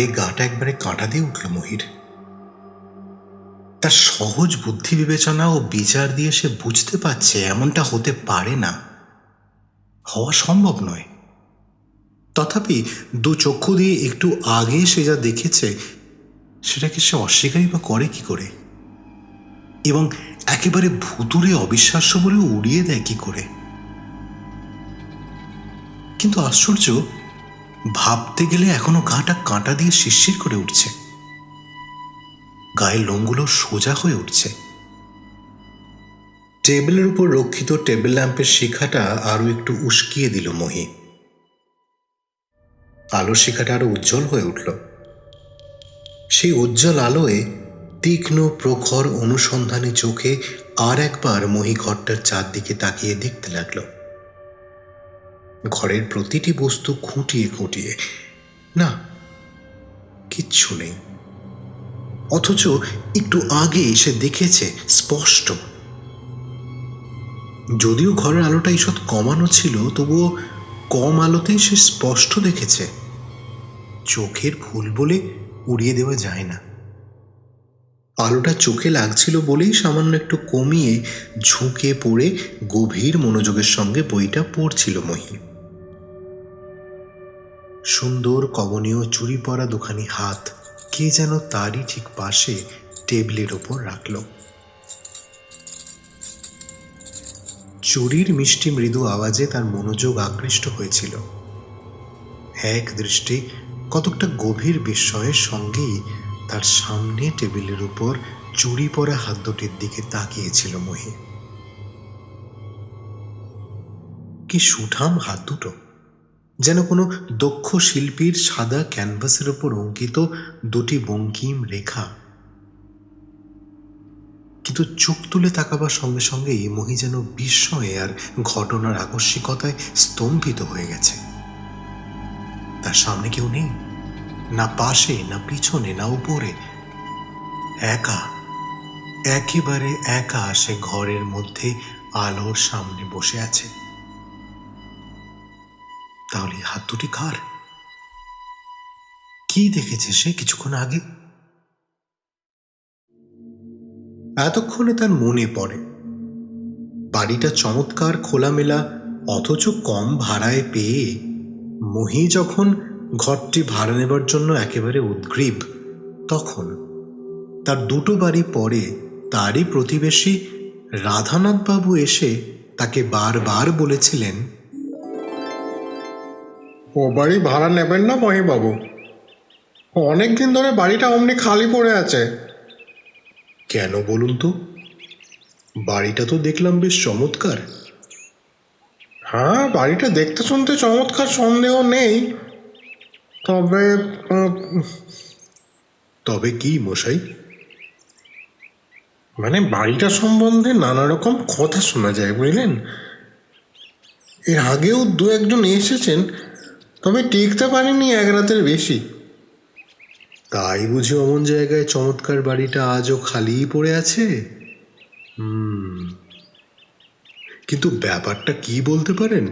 পায়ে গাটা একবারে কাঁটা দিয়ে উঠল মহির। তার সহজ বুদ্ধি বিবেচনা ও বিচার দিয়ে সে বুঝতে পারছে এমনটা হতে পারে না। হওয়া সম্ভব নয়। তথাপি দু চক্ষু দিয়ে একটু আগে সে যা দেখেছে, সেটাকে সে অস্বীকারই বা করে কি করে? এবং একেবারে ভুতুরে অবিশ্বাস্য বলে উড়িয়ে দেয় কি করে? কিন্তু আশ্চর্য ভাবতে গেলে এখনও গাটা কাঁটা দিয়ে শিরশির করে উঠছে। গায়ের লোমগুলো সোজা হয়ে উঠছে। টেবিলের উপর রক্ষিত টেবিল ল্যাম্পের শিখাটা আরও একটু উস্কিয়ে দিল মহি। আলোর শিখাটা আরও উজ্জ্বল হয়ে উঠল। সেই উজ্জ্বল আলোয় তীক্ষ্ণ প্রখর অনুসন্ধানী চোখে আর একবার মহি ঘরটার চারদিকে তাকিয়ে দেখতে লাগল। ঘরের প্রতিটি বস্তু খুঁটিয়ে খুঁটিয়ে। না, কিচ্ছু নেই। অথচ একটু আগে সে দেখেছে স্পষ্ট। যদিও ঘরের আলোটা ঈষৎ কমানো ছিল, তবুও কম আলোতেই সে স্পষ্ট দেখেছে। চোখের ভুল বলে উড়িয়ে দেওয়া যায় না। আলোটা চোখে লাগছিল বলেই সামান্য একটু কমিয়ে ঝুঁকে পড়ে গভীর মনোযোগের সঙ্গে বইটা পড়ছিল মহি। সুন্দর কমনীয় চুরি পরা দুখানি হাত কে যেন তারই ঠিক পাশে টেবিলের ওপর রাখল। চুরির মিষ্টি মৃদু আওয়াজে তার মনোযোগ আকৃষ্ট হয়েছিল। এক দৃষ্টি কতকটা গভীর বিস্ময়ের সঙ্গেই তার সামনে টেবিলের উপর চুরি পরা হাত দুটির দিকে তাকিয়েছিল মহি। কি সুঠাম হাত দুটো! যেন কোনো দক্ষ শিল্পীর সাদা ক্যানভাসের উপর অঙ্কিত দুটি বঙ্কিম রেখা। কিন্তু চোখ তুলে তাকাবার সঙ্গে সঙ্গেই মহি যেন বিস্ময়ে আর ঘটনার আকস্মিকতায় স্তম্ভিত হয়ে গেছে। তার সামনে কেউ নেই, না পাশে, না পিছনে, না উপরে। একা, একেবারে একা সে ঘরের মধ্যে আলোর সামনে বসে আছে। তাহলে হাত দুটি কার? কি দেখেছে সে কিছুক্ষণ আগে? এতক্ষণে তার মনে পড়ে। বাড়িটা চমৎকার, খোলামেলা, অথচ কম ভাড়ায় পেয়ে মহি যখন ঘরটি ভাড়া নেবার জন্য একেবারে উদ্গ্রীব, তখন তার দুটো বাড়ি পরে তারই প্রতিবেশী রাধানাথবাবু এসে তাকে বারবার বলেছিলেন ও বাড়ি ভাড়া নেবেন না মহিবাবু অনেক দিন ধরে বাড়িটা অমনি খালি পড়ে আছে। কেন বলুন তো? বাড়িটা তো দেখলাম বেশ চমৎকার। হ্যাঁ বাড়িটা দেখতে শুনতে চমৎকার সন্দেহ নেই। তবে তবে কি মশাই? মানে বাড়িটা সম্বন্ধে নানা রকম কথা শোনা যায় বুঝলেন? এর আগেও দু একজন এসেছেন তবে টিকতে পারেনি এক রাতের বেশি। তাই বুঝি অমন জায়গায় চমৎকার বাড়িটা আজও খালিই পড়ে আছে? হুম। কিন্তু ব্যাপারটা কি বলতে পারেন?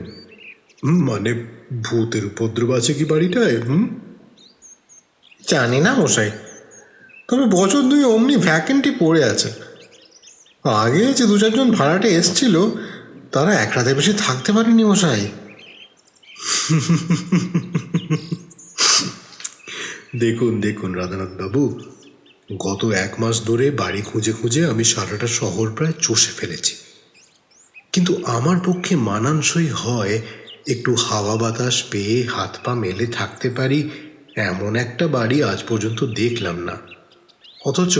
মানে ভূতের উপদ্রব আছে কি বাড়িটায়? হুম? জানি না মশাই। তবে বছর দুই অমনি ভ্যাকেন্টি পড়ে আছে। আগে যে দু চারজন ভাড়াটে এসছিল তারা এক রাতে বেশি থাকতে পারেনি মশাই। দেখুন দেখুন রাধানাথ বাবু, গত এক মাস ধরে বাড়ি খুঁজে খুঁজে আমি সারাটা শহর প্রায় চষে ফেলেছি। কিন্তু আমার পক্ষে মানানসই হয় একটু হাওয়া বাতাস পেয়ে হাত পা মেলে থাকতে পারি, এমন একটা বাড়ি আজ পর্যন্ত দেখলাম না। অথচ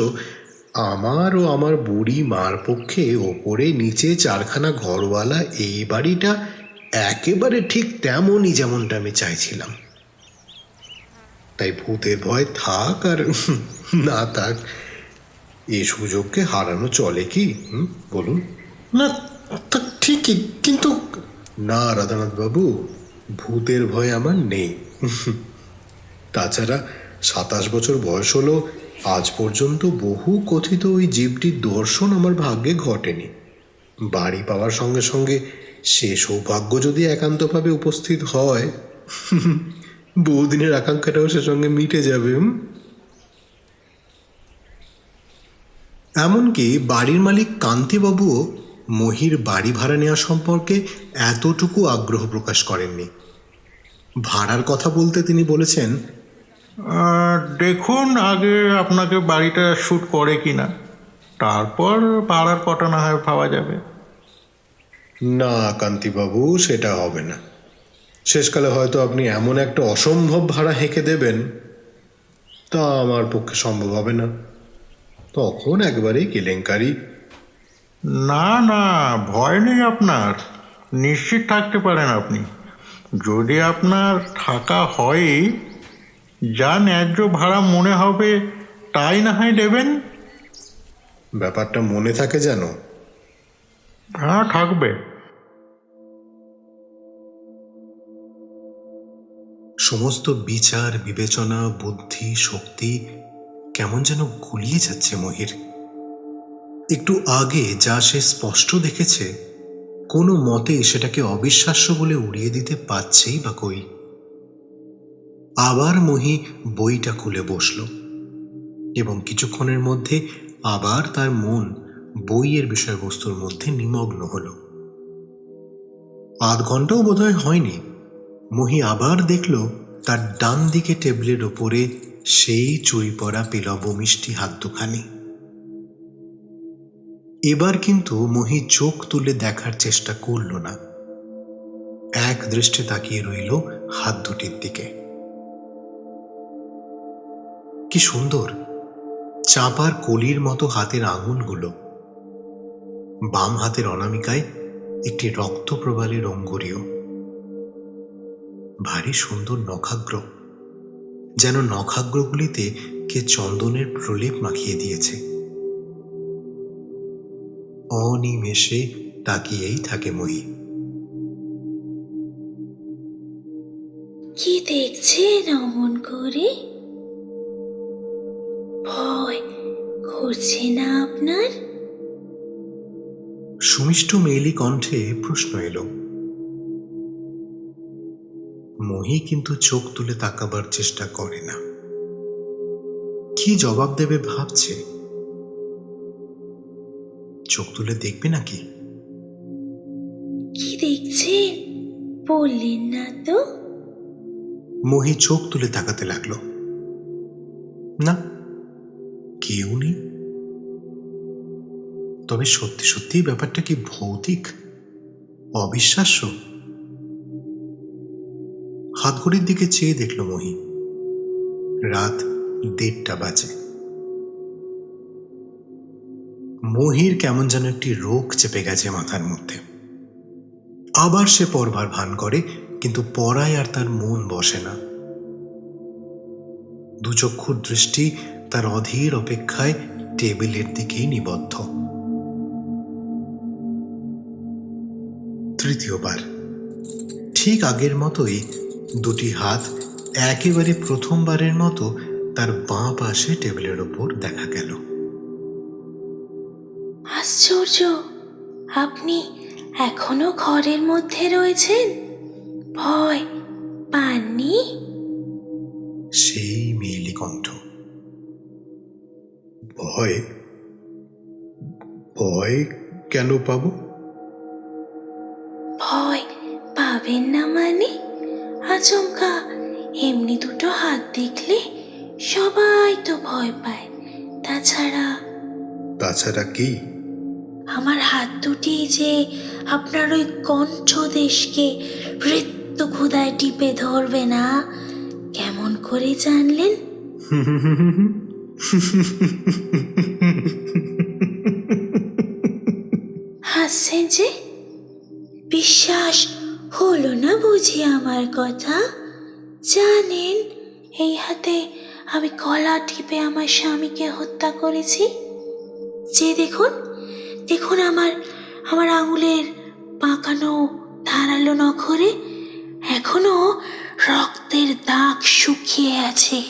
আমার ও আমার বুড়ি মার পক্ষে ওপরে, নিচে, চারখানা ঘরওয়ালা এই বাড়িটা একেবারে ঠিক তেমনই যেমনটা আমি চাইছিলাম। তাই ভূতের ভয় থাক আর না থাক এই সুযোগকে হারানো চলে কি? বলুন। না তা ঠিকই কিন্তু না রাধানাথ বাবু ভূতের ভয় আমার নেই। তাছাড়া সাতাশ বছর বয়স হলো আজ পর্যন্ত বহু কথিত ওই জীবটির দর্শন আমার ভাগ্যে ঘটেনি। বাড়ি পাওয়ার সঙ্গে সঙ্গে সে সৌভাগ্য যদি একান্তভাবে উপস্থিত হয়, বহুদিনের আকাঙ্ক্ষাটাও সে সঙ্গে মিটে যাবে। এমনকি বাড়ির মালিক কান্তিবাবুও মহির বাড়ি ভাড়া নেওয়া সম্পর্কে এতটুকু আগ্রহ প্রকাশ করেননি। ভাড়ার কথা বলতে তিনি বলেছেন দেখুন আগে আপনাকে বাড়িটা শ্যুট করে কি না তারপর পাড়ার কটা না হয় পাওয়া যাবে। না কান্তিবাবু সেটা হবে না। শেষকালে হয়তো আপনি এমন একটা অসম্ভব ভাড়া হেঁকে দেবেন তা আমার পক্ষে সম্ভব হবে না। তখন একবারেই কেলেঙ্কারি। না না ভয় নেই আপনার। নিশ্চিত থাকতে পারেন আপনি। যদি আপনার থাকা হয় যা ন্যায্য ভাড়া মনে হবে তাই না হয় দেবেন? ব্যাপারটা মনে থাকে যেন হ্যাঁ থাকবে। সমস্ত বিচার, বিবেচনা, বুদ্ধি, শক্তি কেমন যেন গুলিয়ে যাচ্ছে মহির। একটু আগে যা সে স্পষ্ট দেখেছে, কোনো মতে সেটাকে অবিশ্বাস্য বলে উড়িয়ে দিতে পারছেই বা কই। আবার মহি বইটা খুলে বসল, এবং কিছুক্ষণের মধ্যে আবার তার মন বইয়ের বিষয়বস্তুর মধ্যে নিমগ্ন হল। আধ ঘন্টাও বোধহয় হয়নি, মহি আবার দেখল তার ডান দিকে টেবিলের ওপরে সেই চুরি পড়া পিলব মিষ্টি হাত দুখানি এবার কিন্তু মহি চোখ তুলে দেখার চেষ্টা করল না। এক দৃষ্টে তাকিয়ে রইল হাত দুটির দিকে। কি সুন্দর, চাপার কলির মতো হাতের আঙুলগুলো। বাম হাতের অনামিকায় একটি রক্ত প্রবালের অঙ্গুরীয় ভারী সুন্দর নখাগ্র, যেন নখাগ্রগুলিতে কে চন্দনের প্রলেপ মাখিয়ে দিয়েছে। অনিমেষে তাকিয়েই থাকে মহি। কি দেখছেন অমন করে? ভয় করছে না আপনার? সুমিষ্ট মেয়েলি কণ্ঠে প্রশ্ন এলো। মহি কিন্তু চোখ তুলে তাকাবার চেষ্টা করে না। কি জবাব দেবে ভাবছে? চোখ তুলে দেখবে নাকি? কি দেখছে? বললেন না তো। মহি চোখ তুলে তাকাতে লাগল। না কেউ নেই। তবে সত্যি সত্যি ব্যাপারটা কি ভৌতিক? অবিশ্বাস্য। হাতঘড়ির দিকে চেয়ে দেখল মহি। রাত দেড়টা বাজে। মহির কেমন যেন একটি রোগ চেপে গেছে মাথার মধ্যে। আবার সে পড়বার ভান করে, কিন্তু পড়ায় আর তার মন বসে না। দুচক্ষুর দৃষ্টি তার অধীর অপেক্ষায় টেবিলের দিকেই নিবদ্ধ। তৃতীয়বার। ঠিক আগের মতোই দুটি হাত একেবারে প্রথমবারের মতো তার বাঁ পাশে টেবিলের ওপর দেখা গেল। আশ্চর্য! আপনি এখনও ঘরের মধ্যে রয়েছেন? ভয় পাননি? সেই মেয়েলি কণ্ঠ। ভয়? ভয় কেন পাবো? পাবেন না মানে? আচমকা এমনি দুটো হাত দেখলে সবাই তো ভয় পায়। তাছাড়া তাছাড়া কি? আমার হাত দুটি যে আপনার ওই কণ্ঠ দেশকে হৃত্য ক্ষুদায় টিপে ধরবে না? কেমন করে জানলেন? হাসছেন যে? বিশ্বাস হলো না বুঝি আমার কথা? জানেন, এই হাতে আমি কলা টিপে আমার স্বামীকে হত্যা করেছি? যে দেখুন দেখুন আমার আমার আঙুলের পাকানো ধারালো নখরে এখনও রক্তের দাগ শুকিয়ে আছে।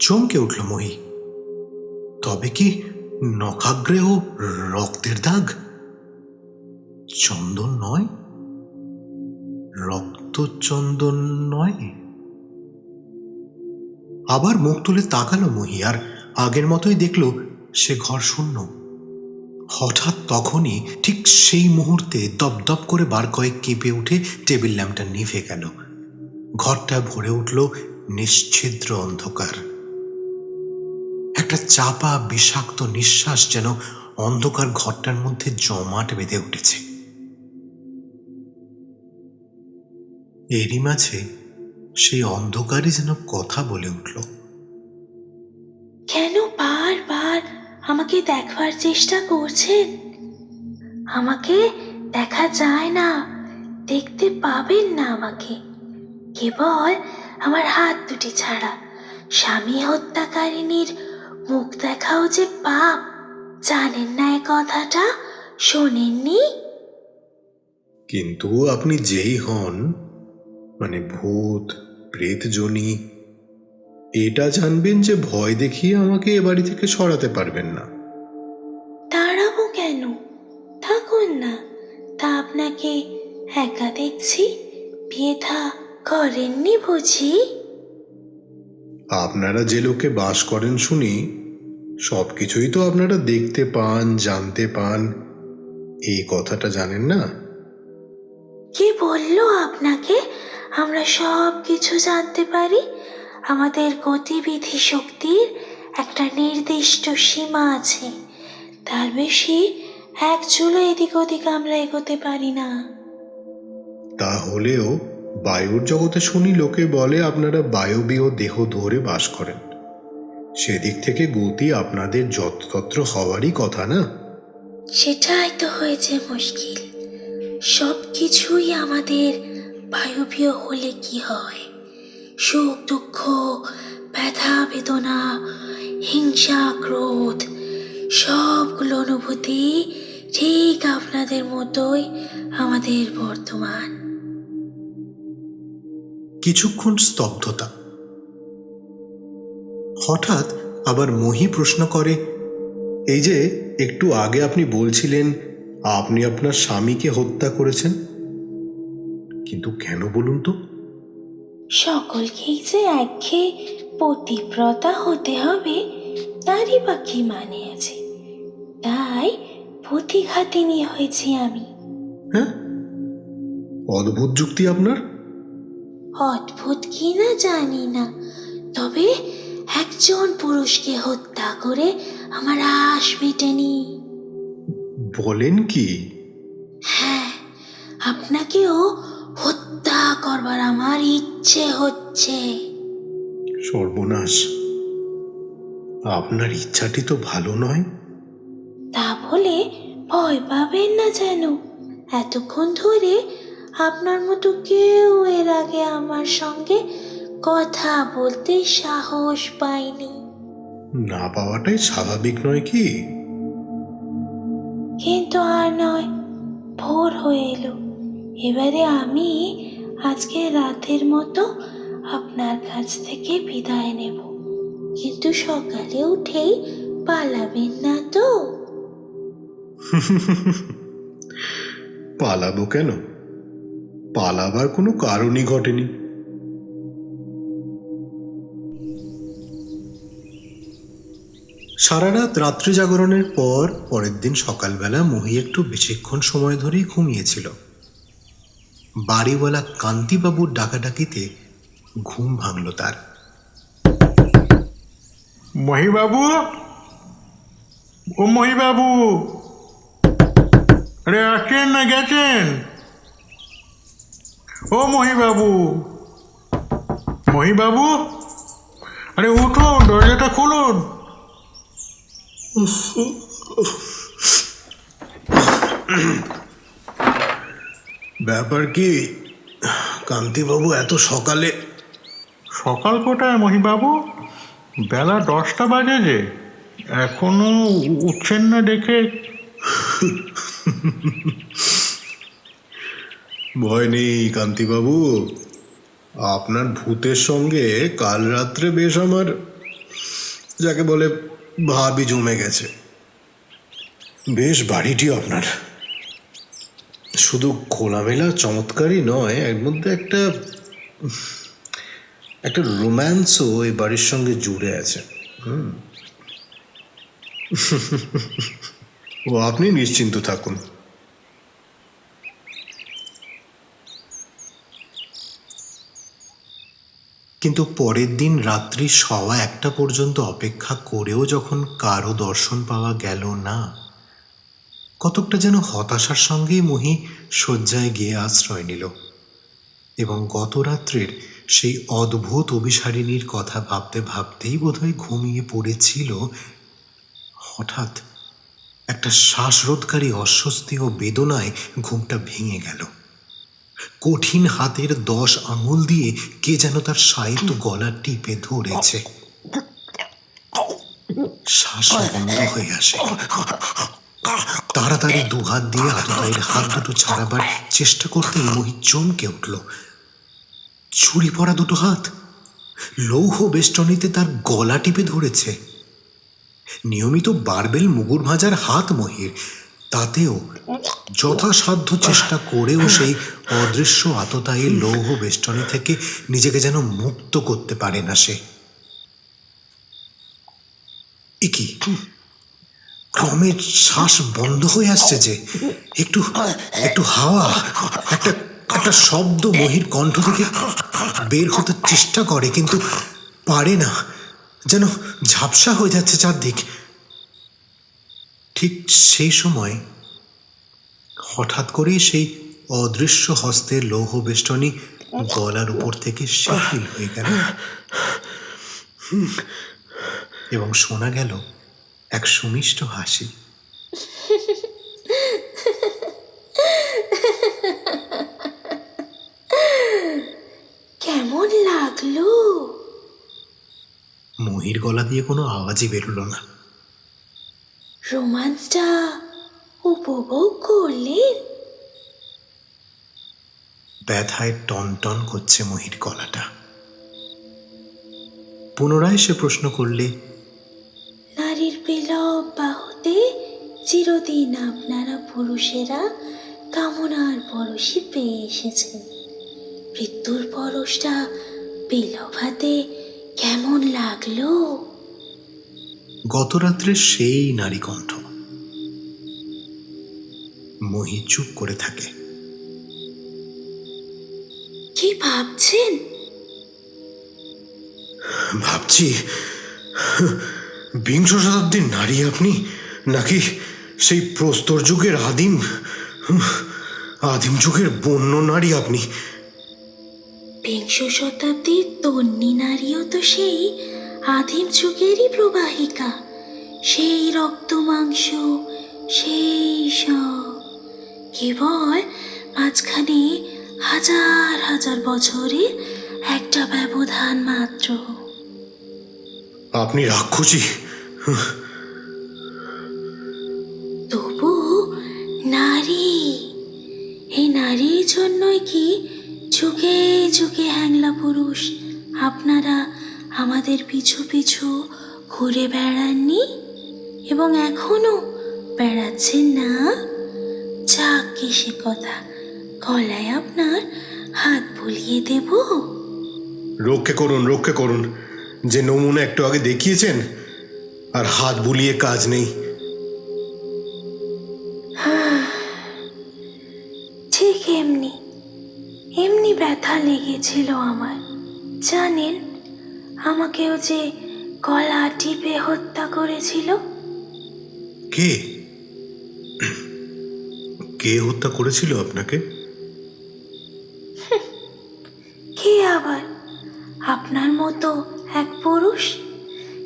চমকে উঠল মহি। তবে কি নখাগ্রেহ রক্তের দাগ? চন্দন নয়? রক্ত চন্দন নয়? আবার মুখ তুলে তাকালো মহি, আর আগের মতোই দেখল সে ঘর শূন্য। হঠাৎ তখনই ঠিক সেই মুহূর্তে দপদপ করে বার কয়েক কেঁপে উঠে টেবিল ল্যাম্পটা নিভে গেল। ঘরটা ভরে উঠল নিশ্ছিদ্র অন্ধকার। একটা চাপা, বিষাক্ত নিঃশ্বাস যেন অন্ধকার ঘরটার মধ্যে জমাট বেঁধে উঠেছে। এরই মাঝে সেই অন্ধকারই যেন কথা বলে উঠল। কেন বারবার আমাকে দেখবার চেষ্টা করছেন আমাকে দেখা যায় না দেখতে পাবেন না আমাকে। কেবল আমার হাত দুটি ছাড়া স্বামী হত্যাকারিনীর মুখ দেখাও যে পাপ জানেন না এ কথাটা? শোনেননি? কিন্তু আপনি যেই হন মানে ভূত প্রেতজনী এটা জানবেন যে ভয় দেখিয়ে আমাকে এ বাড়ি থেকে সরাতে পারবেন না। দাঁড়াবো কেন? থাকুন না। তা আপনাকে একা দেখছি বিয়ে থা করেননি বুঝি? আপনারা যে লোকে বাস করেন শুনি সব কিছুই তো আপনারা দেখতে পান জানতে পান। এই কথাটা জানেন না? কে বলল আপনাকে? আমরা সব কিছু জানতে পারি। আমাদের গতিবিধি শক্তির একটা নির্দিষ্ট সীমা আছে। তার বেশি এক চুলো এদিক ওদিক আমরা এগোতে পারি না। তাহলেও বায়ুর জগতে শুনি লোকে বলে আপনারা বায়বীয় দেহ ধরে বাস করেন। সেদিক থেকে গতি আপনাদের যত্রতত্র হওয়ারই কথা না? সেটাই তো হয়েছে মুশকিল। সব কিছুই আমাদের বায়বীয় হলে কি হয়? সুখ দুঃখ, ব্যথা, বেদনা, হিংসা, ক্রোধ, সবগুলো অনুভূতি ঠিক আপনাদের মতোই আমাদের বর্তমান। কিছুক্ষণ স্তব্ধতা। হঠাৎ আবার মহি প্রশ্ন করে, এই যে, একটু আগে আপনি বলছিলেন, আপনি আপনার স্বামীকে হত্যা করেছেন? কিন্তু কেন বলুন তো? সকলকেই যে একঘে পতিব্রতা হতে হবে তারই বা কি মানে আছে? তাই পুঁথিঘাতিনি হয়েছি আমি। হ্যাঁ? অদ্ভুত যুক্তি আপনার। অদ্ভুত কি না জানি না তবে একজন পুরুষকে হত্যা করে আমার আশ মেটেনি। বলেন কি? হ্যাঁ আপনাকেও হত্যা করবার আমার ইচ্ছে হচ্ছে। সর্বনাশ। আপনার ইচ্ছাটি তো ভালো নয়। তা বলে ভয় পাবেন না যেন। এতক্ষণ ধরে আপনার মতো কেউ এর আগে আমার সঙ্গে কথা বলতে সাহস পাইনি না পাওয়াটাই স্বাভাবিক নয় কি? কিন্তু আর নয় ভোর হয়ে এলো। এবারে আমি আজকে রাতের মতো আপনার কাছ থেকে বিদায় নেব। কিন্তু সকালে উঠেই পালাবেন না তো? পালাবো কেন? পালাবার কোনো কারণই ঘটেনি। সারা রাত রাত্রি জাগরণের পর পরের দিন সকালবেলা মহি একটু বেশিক্ষণ সময় ধরেই ঘুমিয়েছিল। বাড়িওয়ালা কান্তিবাবুর ডাকাডাকিতে ঘুম ভাঙল তার। মহিবাবু? ও মহিবাবু! আরে আছেন না গেছেন? ও মহিবাবু! মহিবাবু? আরে উঠুন দরজাটা খুলুন। ব্যাপার কি? কান্তিবাবু এত সকালে সকাল কোটায় মহিবাবু? বেলা দশটা বাজে যে। এখনও উঠছেন না দেখে। ভয় নেই কান্তিবাবু। আপনার ভূতের সঙ্গে কাল রাত্রে বেশ আমার যাকে বলে ভাবি জমে গেছে। বেশ বাড়িটি আপনার। শুধু খোলামেলা, চমৎকারই নয়, এর মধ্যে একটা একটা রোম্যান্সও এই বাড়ির সঙ্গে জুড়ে আছে। ও, আপনি নিশ্চিন্ত থাকুন। কিন্তু পরের দিন রাত্রি সওয়া একটা পর্যন্ত অপেক্ষা করেও যখন কারও দর্শন পাওয়া গেল না কতকটা যেন হতাশার সঙ্গেই মহি শয্যায় গিয়ে আশ্রয় নিল এবং গত রাত্রের সেই অদ্ভুত অভিসারিণীর কথা ভাবতে ভাবতেই বোধহয় ঘুমিয়ে পড়েছিল হঠাৎ একটা শ্বাসরোধকারী অস্বস্তি ও বেদনায় ঘুমটা ভেঙে গেল। কঠিন হাতের দশ আঙুল দিয়ে কে যেন তার সাহিত্য গলা টিপে ধরেছে। শ্বাস বন্ধ হয়ে আসে। তাড়াতাড়ি দুহাত দিয়ে আততায়ীর হাত দুটো ছাড়াবার চেষ্টা করতেই মহি চমকে উঠল। ছুরি পড়া দুটো হাত। লৌহ বেষ্টনীতে তার গলা টিপে ধরেছে। নিয়মিত বারবেল মুগুর ভাজার হাত মহির। তাতেও যথাসাধ্য চেষ্টা করেও সেই অদৃশ্য আততায়ী লৌহ বেষ্টনী থেকে নিজেকে যেন মুক্ত করতে পারে না সে। এ কি? ক্রমে শ্বাস বন্ধ হয়ে আসছে যে, একটু একটু হাওয়া, একটা একটা শব্দ মহির কণ্ঠ থেকে বের হতে চেষ্টা করে, কিন্তু পারে না। যেন ঝাপসা হয়ে যাচ্ছে চারদিক। ঠিক সেই সময় হঠাৎ করেই সেই অদৃশ্য হস্তের লৌহ বেষ্টনী গলার উপর থেকে শিথিল হয়ে গেল। এবং শোনা গেল এক সুমিষ্ট হাসি। কেমন লাগল? মহির গলা দিয়ে কোনো আওয়াজই বেরোলো না। রোমান্সটা উপভোগ করলেন? ব্যথায় টনটন করছে মহির গলাটা। পুনরায় সে প্রশ্ন করলে নারীর বিলব বাহুতে চিরদিন আপনারা পুরুষেরা কামনার পরশই পেয়ে এসেছেন। মৃত্যুর পরশটা বিলব হাতে কেমন লাগল? গত রাত্রে সেই নারী কণ্ঠ মহি চুপ করে থাকে। কি ভাবছেন? ভাবছি বিংশ শতাব্দীর নারী আপনি? নাকি সেই প্রস্তর যুগের আদিম আদিম যুগের বন্য নারী আপনি? বিংশ শতাব্দীর তন্নি নারীও তো সেই আদিম যুগেরই প্রবাহিকা। সেই রক্ত মাংস, সেই সব। কেবল মাঝখানে হাজার হাজার বছরের একটা ব্যবধান মাত্র। আপনি রাক্ষসী। তবু নারী এই নারীর জন্যই কি যুগে যুগে হ্যাংলা পুরুষ আপনারা আমাদের পিছু পিছু ঘুরে বেড়াননি এবং এখনও বেড়াচ্ছেন না? যাক কি সে কথা গলায় আপনার হাত বুলিয়ে দেব। রক্ষে করুন রক্ষে করুন। যে নমুনা একটু আগে দেখিয়েছেন আর হাত বুলিয়ে কাজ নেই। ঠিক এমনি এমনি ব্যথা লেগেছিল আমার। জানেন আমাকেও যে গলা টিপে হত্যা করেছিল। কে? কে হত্যা করেছিল আপনাকে? কে আবার? আপনার মতো এক পুরুষ,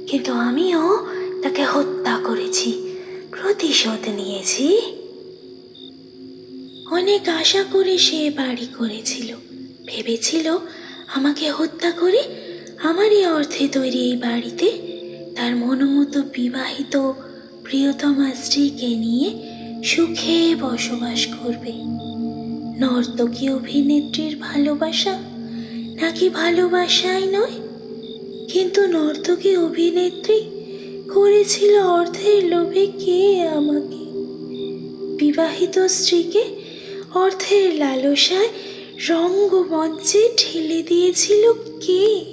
কিন্তু আমিও তাকে হত্যা করেছি, প্রতিশোধ নিয়েছি। অনেক আশা করে সে বাড়ি করেছিল। ভেবেছিল আমাকে হত্যা করে আমারই অর্থে তৈরি এই বাড়িতে তার মনোমতো বিবাহিত প্রিয়তমা স্ত্রীকে নিয়ে সুখে বসবাস করবে। নর্তকী অভিনেত্রীর ভালোবাসা নাকি ভালোবাসাই নয়? কিন্তু নর্তকী অভিনেত্রী করেছিল অর্থের লোভে কে আমাকে? বিবাহিত স্ত্রীকে অর্থের লালসায় রঙ্গমঞ্চে ঠেলে দিয়েছিল কে?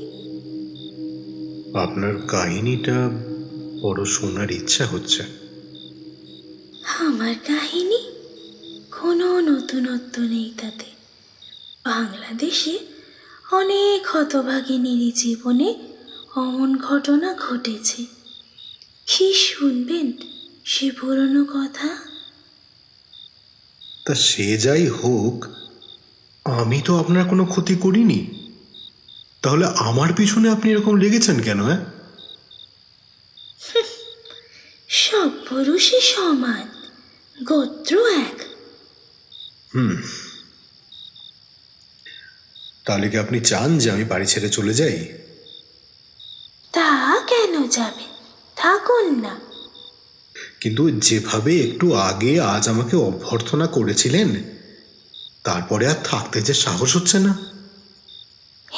আপনার কাহিনীটা বড় শোনার ইচ্ছা হচ্ছে। আমার কাহিনী কোনো নতুনত্ব নেই তাতে। বাংলাদেশে অনেক হতভাগিনীর জীবনে অমন ঘটনা ঘটেছে। কি শুনবেন সে পুরনো কথা? তা সে যাই হোক আমি তো আপনার কোনো ক্ষতি করিনি। তাহলে আমার পিছনে আপনি এরকম লেগেছেন কেন হ্যাঁ? সব পুরুষই সমান গোত্র এক। হুম। তাহলে কি আপনি চান যে আমি বাড়ি ছেড়ে চলে যাই? তা কেন যাবে? থাকুন না। কিন্তু যেভাবে একটু আগে আজ আমাকে অভ্যর্থনা করেছিলেন তারপরে আর থাকতে যে সাহস হচ্ছে না।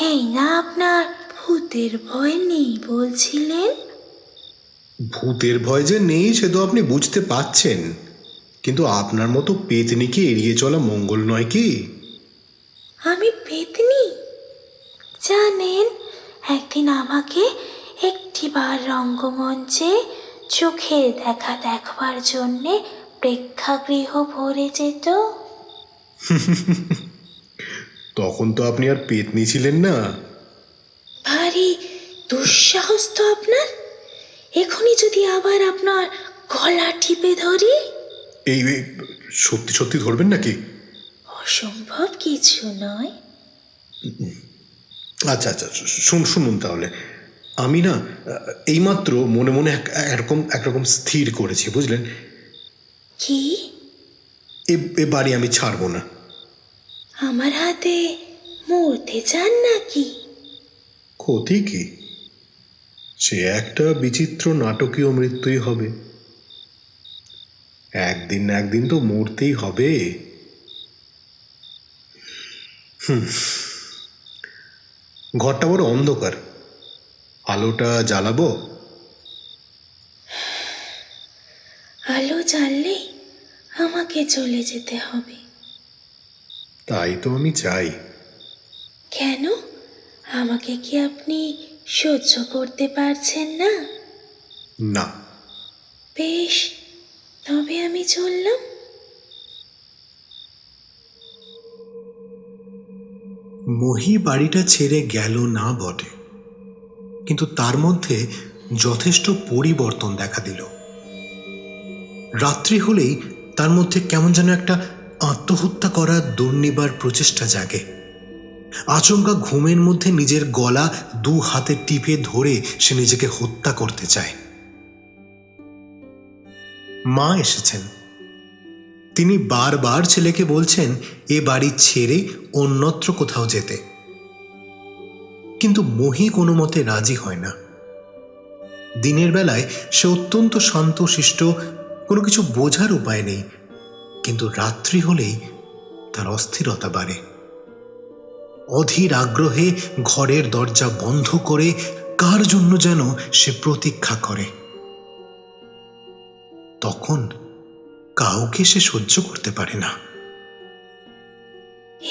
এই না আপনার ভূতের ভয় নেই বলছিলেন? ভূতের ভয় যে নেই সে তো আপনি বুঝতে পাচ্ছেন। কিন্তু আপনার মতো পেতনিকে এড়িয়ে চলা মঙ্গল নয় কি? আমি পেতনি? জানেন একদিন আমাকে একটিবার রঙ্গমঞ্চে চোখের দেখা দেখবার জন্যে প্রেক্ষাগৃহ ভরে যেত। তখন তো আপনি আর পেতনি ছিলেন না। ভারী দুঃসাহস তো আপনার। এখনই যদি আবার আপনার গলা টিপে ধরি। এই এই, সত্যি সত্যি ধরবেন নাকি? অসম্ভব কিছু নয়। আচ্ছা আচ্ছা শুন শুনুন তাহলে। আমি না এইমাত্র মনে মনে এক একরকম একরকম স্থির করেছি বুঝলেন? কি? এ এ বাড়ি আমি ছাড়বো না। আমার হাতে মরতে চান নাকি? ক্ষতি কি? সে একটা বিচিত্র নাটকীয় মৃত্যুই হবে। একদিন না একদিন তো মরতেই হবে। হুম। ঘরটা বড় অন্ধকার। আলোটা জ্বালাবো? আলো জ্বাললেই আমাকে চলে যেতে হবে। তাই তো আমি চাই। কেন? আমাকে কি আপনি সহ্য করতে পারছেন না? না। বেশ তবে আমি চললাম। মহি বাড়িটা ছেড়ে গেল না বটে। কিন্তু তার মধ্যে যথেষ্ট পরিবর্তন দেখা দিল। রাত্রি হলেই তার মধ্যে কেমন যেন একটা আত্মহত্যা করার দুর্নিবার প্রচেষ্টা জাগে। আচমকা ঘুমের মধ্যে নিজের গলা দু হাতে টিপে ধরে সে নিজেকে হত্যা করতে চায়। মা এসেছেন। তিনি বারবার ছেলেকে বলছেন, এ বাড়ি ছেড়ে অন্যত্র কোথাও যেতে। কিন্তু মহি কোনো মতে রাজি হয় না। দিনের বেলায় সে অত্যন্ত শান্তশিষ্ট, কোনো কিছু বোঝার উপায় নেই, কিন্তু রাত্রি হলেই তার অস্থিরতা বাড়ে। অধীর আগ্রহে ঘরের দরজা বন্ধ করে কার জন্য যেন সে প্রতীক্ষা করে। তখন কাউকে সে সহ্য করতে পারে না।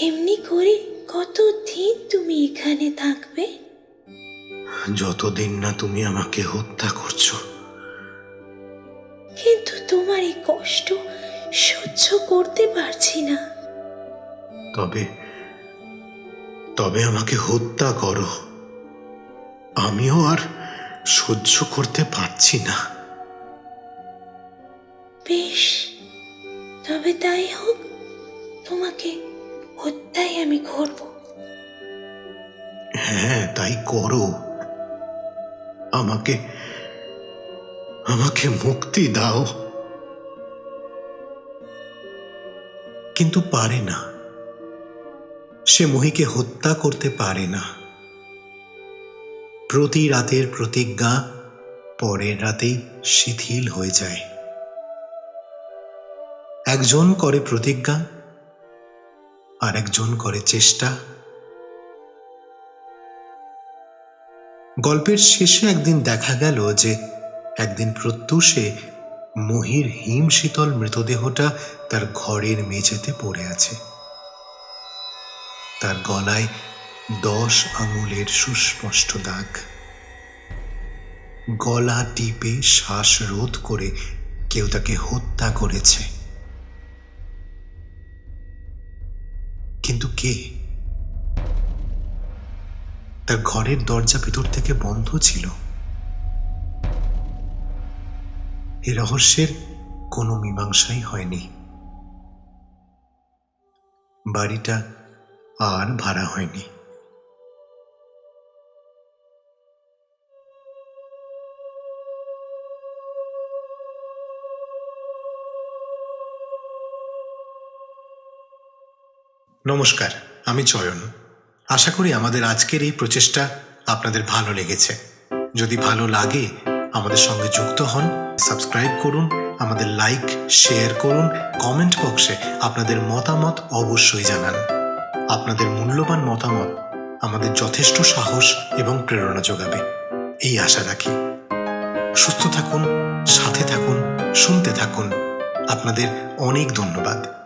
এমনি করে কতদিন তুমি এখানে থাকবে? যতদিন না তুমি আমাকে হত্যা করছ। কিন্তু তোমার এই কষ্ট সহ্য করতে পারছি না। তবে তবে আমাকে হত্যা করো। আমিও আর সহ্য করতে পারছি না। বেশ তবে তাই হোক তোমাকে হত্যাই আমি করব। হ্যাঁ তাই করো। আমাকে আমাকে মুক্তি দাও। কিন্তু পারে না। সে মহিকে হত্যা করতে পারে না। প্রতি রাতের প্রতিজ্ঞা পরের রাতেই শিথিল হয়ে যায়। একজন করে প্রতিজ্ঞা আর একজন করে চেষ্টা। গল্পের শেষে একদিন দেখা গেল যে একদিন প্রত্যুষে মহির হিম শীতল মৃতদেহটা তার ঘরের মেঝেতে পড়ে আছে। তার গলায় দশ আঙুলের সুস্পষ্ট দাগ। গলা টিপে শ্বাস রোধ করে কেউ তাকে হত্যা করেছে। কিন্তু কে? তার ঘরের দরজা ভিতর থেকে বন্ধ ছিল। এ রহস্যের কোনো মীমাংসাই হয়নি। বাড়িটা আর ভাড়া হয়নি। নমস্কার, আমি চয়ন। আশা করি আমাদের আজকের এই প্রচেষ্টা আপনাদের ভালো লেগেছে। যদি ভালো লাগে, আমাদের সঙ্গে যুক্ত হন, সাবস্ক্রাইব করুন, আমাদের লাইক, শেয়ার করুন, কমেন্ট বক্সে আপনাদের মতামত অবশ্যই জানান। আপনাদের মূল্যবান মতামত আমাদের যথেষ্ট সাহস এবং প্রেরণা যোগাবে। এই আশা রাখি। সুস্থ থাকুন, সাথে থাকুন, শুনতে থাকুন। আপনাদের অনেক ধন্যবাদ।